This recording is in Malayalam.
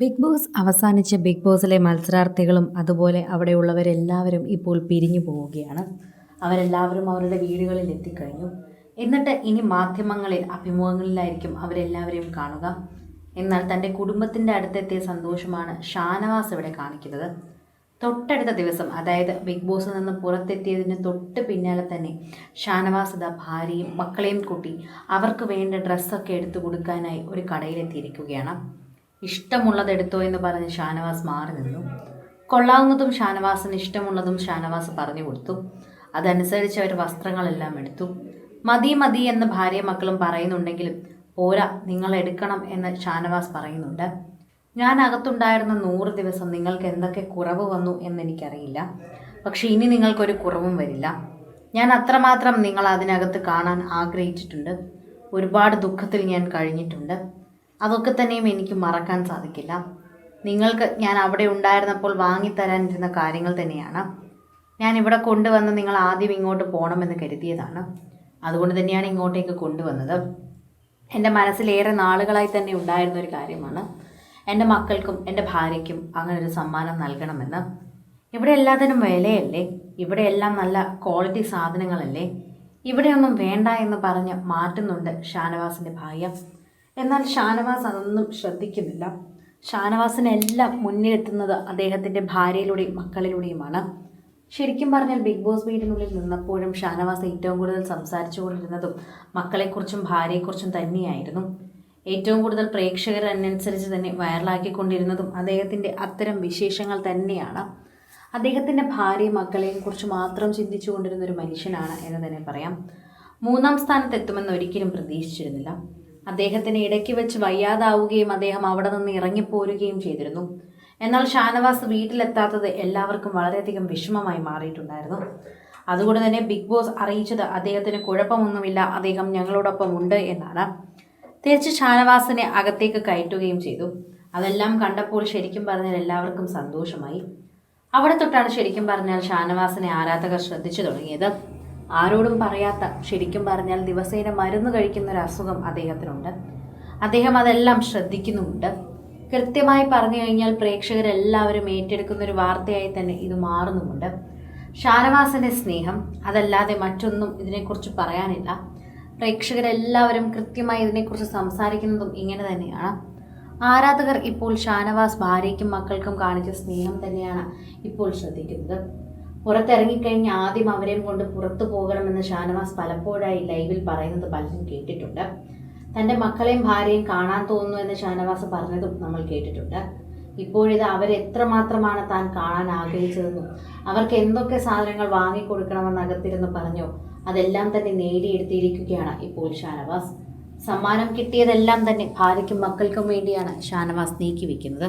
ബിഗ് ബോസ് അവസാനിച്ച ബിഗ് ബോസിലെ മത്സരാർത്ഥികളും അതുപോലെ അവിടെയുള്ളവരെല്ലാവരും ഇപ്പോൾ പിരിഞ്ഞു പോവുകയാണ്. അവരെല്ലാവരും അവരുടെ വീടുകളിൽ എത്തിക്കഴിഞ്ഞു. എന്നിട്ട് ഇനി മാധ്യമങ്ങളിൽ അഭിമുഖങ്ങളിലായിരിക്കും അവരെല്ലാവരെയും കാണുക. എന്നാൽ തന്റെ കുടുംബത്തിന്റെ അടുത്തെത്തിയ സന്തോഷമാണ് ഷാനവാസ് ഇവിടെ കാണിക്കുന്നത്. തൊട്ടടുത്ത ദിവസം അതായത് ബിഗ് ബോസിൽ നിന്ന് പുറത്തെത്തിയതിന് തൊട്ട് പിന്നാലെ തന്നെ ഷാനവാസ് ഇതാ ഭാര്യയും മക്കളെയും കൂട്ടി അവർക്ക് വേണ്ട ഡ്രസ്സൊക്കെ എടുത്തു കൊടുക്കാനായി ഒരു കടയിലെത്തിയിരിക്കുകയാണ്. ഇഷ്ടമുള്ളത് എടുത്തോ എന്ന് പറഞ്ഞ് ഷാനവാസ് മാറി നിന്നു. കൊള്ളാവുന്നതും ഷാനവാസിന് ഇഷ്ടമുള്ളതും ഷാനവാസ് പറഞ്ഞു കൊടുത്തു. അതനുസരിച്ച് അവർ വസ്ത്രങ്ങളെല്ലാം എടുത്തു. മതി മതി എന്ന് ഭാര്യ മക്കളും പറയുന്നുണ്ടെങ്കിലും പോരാ നിങ്ങൾ എടുക്കണം എന്ന് ഷാനവാസ് പറയുന്നുണ്ട്. ഞാൻ അകത്തുണ്ടായിരുന്ന നൂറ് ദിവസം നിങ്ങൾക്ക് എന്തൊക്കെ കുറവ് വന്നു എന്നെനിക്കറിയില്ല. പക്ഷേ ഇനി നിങ്ങൾക്കൊരു കുറവും വരില്ല. ഞാൻ അത്രമാത്രം നിങ്ങൾ അതിനകത്ത് കാണാൻ ആഗ്രഹിച്ചിട്ടുണ്ട്. ഒരുപാട് ദുഃഖത്തിൽ ഞാൻ കഴിഞ്ഞിട്ടുണ്ട്. അതൊക്കെ തന്നെയും എനിക്ക് മറക്കാൻ സാധിക്കില്ല. നിങ്ങൾക്ക് ഞാൻ അവിടെ ഉണ്ടായിരുന്നപ്പോൾ വാങ്ങിത്തരാനിരുന്ന കാര്യങ്ങൾ തന്നെയാണ്. ഞാൻ ഇവിടെ കൊണ്ടുവന്ന് നിങ്ങൾ ആദ്യം ഇങ്ങോട്ട് പോകണമെന്ന് കരുതിയതാണ്. അതുകൊണ്ട് തന്നെയാണ് ഇങ്ങോട്ടേക്ക് കൊണ്ടുവന്നത്. എന്റെ മനസ്സിലേറെ നാളുകളായി തന്നെ ഉണ്ടായിരുന്ന ഒരു കാര്യമാണ്. എന്റെ മക്കൾക്കും എന്റെ ഭാര്യയ്ക്കും അങ്ങനെ ഒരു സമ്മാനം നൽകണമെന്ന്. ഇവിടെ എല്ലാത്തിനും വിലയല്ലേ? ഇവിടെ എല്ലാം നല്ല ക്വാളിറ്റി സാധനങ്ങളല്ലേ? ഇവിടെയൊന്നും വേണ്ട എന്ന് പറഞ്ഞ് മാറ്റുന്നുണ്ട് ഷാനവാസിന്റെ ഭാര്യ. എന്നാൽ ഷാനവാസ് അതൊന്നും ശ്രദ്ധിക്കുന്നില്ല. ഷാനവാസിനെല്ലാം മുന്നിലെത്തുന്നത് അദ്ദേഹത്തിന്റെ ഭാര്യയിലൂടെയും മക്കളിലൂടെയുമാണ്. ശരിക്കും പറഞ്ഞാൽ ബിഗ് ബോസ് വീടിനുള്ളിൽ നിന്നപ്പോഴും ഷാനവാസ് ഏറ്റവും കൂടുതൽ സംസാരിച്ചുകൊണ്ടിരുന്നതും മക്കളെക്കുറിച്ചും ഭാര്യയെക്കുറിച്ചും തന്നെയായിരുന്നു. ഏറ്റവും കൂടുതൽ പ്രേക്ഷകർ അതിനനുസരിച്ച് തന്നെ വൈറലാക്കിക്കൊണ്ടിരുന്നതും അദ്ദേഹത്തിന്റെ അത്തരം വിശേഷങ്ങൾ തന്നെയാണ്. അദ്ദേഹത്തിന്റെ ഭാര്യയും മക്കളെയും കുറിച്ച് മാത്രം ചിന്തിച്ചു കൊണ്ടിരുന്ന ഒരു മനുഷ്യനാണ് എന്ന് തന്നെ പറയാം. മൂന്നാം സ്ഥാനത്ത് എത്തുമെന്ന് ഒരിക്കലും പ്രതീക്ഷിച്ചിരുന്നില്ല. അദ്ദേഹത്തിന് ഇടയ്ക്ക് വെച്ച് വയ്യാതാവുകയും അദ്ദേഹം അവിടെ നിന്ന് ഇറങ്ങിപ്പോരുകയും ചെയ്തിരുന്നു. എന്നാൽ ഷാനവാസ് വീട്ടിലെത്താത്തത് എല്ലാവർക്കും വളരെയധികം വിഷമമായി മാറിയിട്ടുണ്ടായിരുന്നു. അതുകൊണ്ട് തന്നെ ബിഗ് ബോസ് അറിയിച്ചത് അദ്ദേഹത്തിന് കുഴപ്പമൊന്നുമില്ല അദ്ദേഹം ഞങ്ങളോടൊപ്പം ഉണ്ട് എന്നാണ്. തിരിച്ച് ഷാനവാസിനെ അകത്തേക്ക് കയറ്റുകയും ചെയ്തു. അതെല്ലാം കണ്ടപ്പോൾ ശരിക്കും പറഞ്ഞാൽ എല്ലാവർക്കും സന്തോഷമായി. അവിടെ തൊട്ടാണ് ശരിക്കും പറഞ്ഞാൽ ഷാനവാസിനെ ആരാധകർ ശ്രദ്ധിച്ചു തുടങ്ങിയത്. ആരോടും പറയാത്ത ശരിക്കും പറഞ്ഞാൽ ദിവസേന മരുന്ന് കഴിക്കുന്ന ഒരു അസുഖം അദ്ദേഹത്തിനുണ്ട്. അദ്ദേഹം അതെല്ലാം ശ്രദ്ധിക്കുന്നുമുണ്ട്. കൃത്യമായി പറഞ്ഞു കഴിഞ്ഞാൽ പ്രേക്ഷകരെല്ലാവരും ഏറ്റെടുക്കുന്ന ഒരു വാർത്തയായി തന്നെ ഇത് മാറുന്നുമുണ്ട്. ഷാനവാസിന്റെ സ്നേഹം അതല്ലാതെ മറ്റൊന്നും ഇതിനെക്കുറിച്ച് പറയാനില്ല. പ്രേക്ഷകരെല്ലാവരും കൃത്യമായി ഇതിനെക്കുറിച്ച് സംസാരിക്കുന്നതും ഇങ്ങനെ തന്നെയാണ്. ആരാധകർ ഇപ്പോൾ ഷാനവാസ് ഭാര്യയ്ക്കും മക്കൾക്കും കാണിച്ച സ്നേഹം തന്നെയാണ് ഇപ്പോൾ ശ്രദ്ധിക്കുന്നത്. പുറത്തിറങ്ങിക്കഴിഞ്ഞ് ആദ്യം അവരെയും കൊണ്ട് പുറത്തു പോകണമെന്ന് ഷാനവാസ് പലപ്പോഴായി ലൈവിൽ പറയുന്നത് പലരും കേട്ടിട്ടുണ്ട്. തന്റെ മക്കളെയും ഭാര്യയും കാണാൻ തോന്നുന്നു എന്ന് ഷാനവാസ് പറഞ്ഞതും നമ്മൾ കേട്ടിട്ടുണ്ട്. ഇപ്പോഴിത് അവരെത്രമാത്രമാണ് താൻ കാണാൻ ആഗ്രഹിച്ചതെന്നും അവർക്ക് എന്തൊക്കെ സാധനങ്ങൾ വാങ്ങിക്കൊടുക്കണമെന്ന് അകത്തിരുന്ന് പറഞ്ഞോ അതെല്ലാം തന്നെ നേടിയെടുത്തിരിക്കുകയാണ് ഇപ്പോൾ ഷാനവാസ്. സമ്മാനം കിട്ടിയതെല്ലാം തന്നെ ഭാര്യയ്ക്കും മക്കൾക്കും വേണ്ടിയാണ് ഷാനവാസ് നീക്കി വെക്കുന്നത്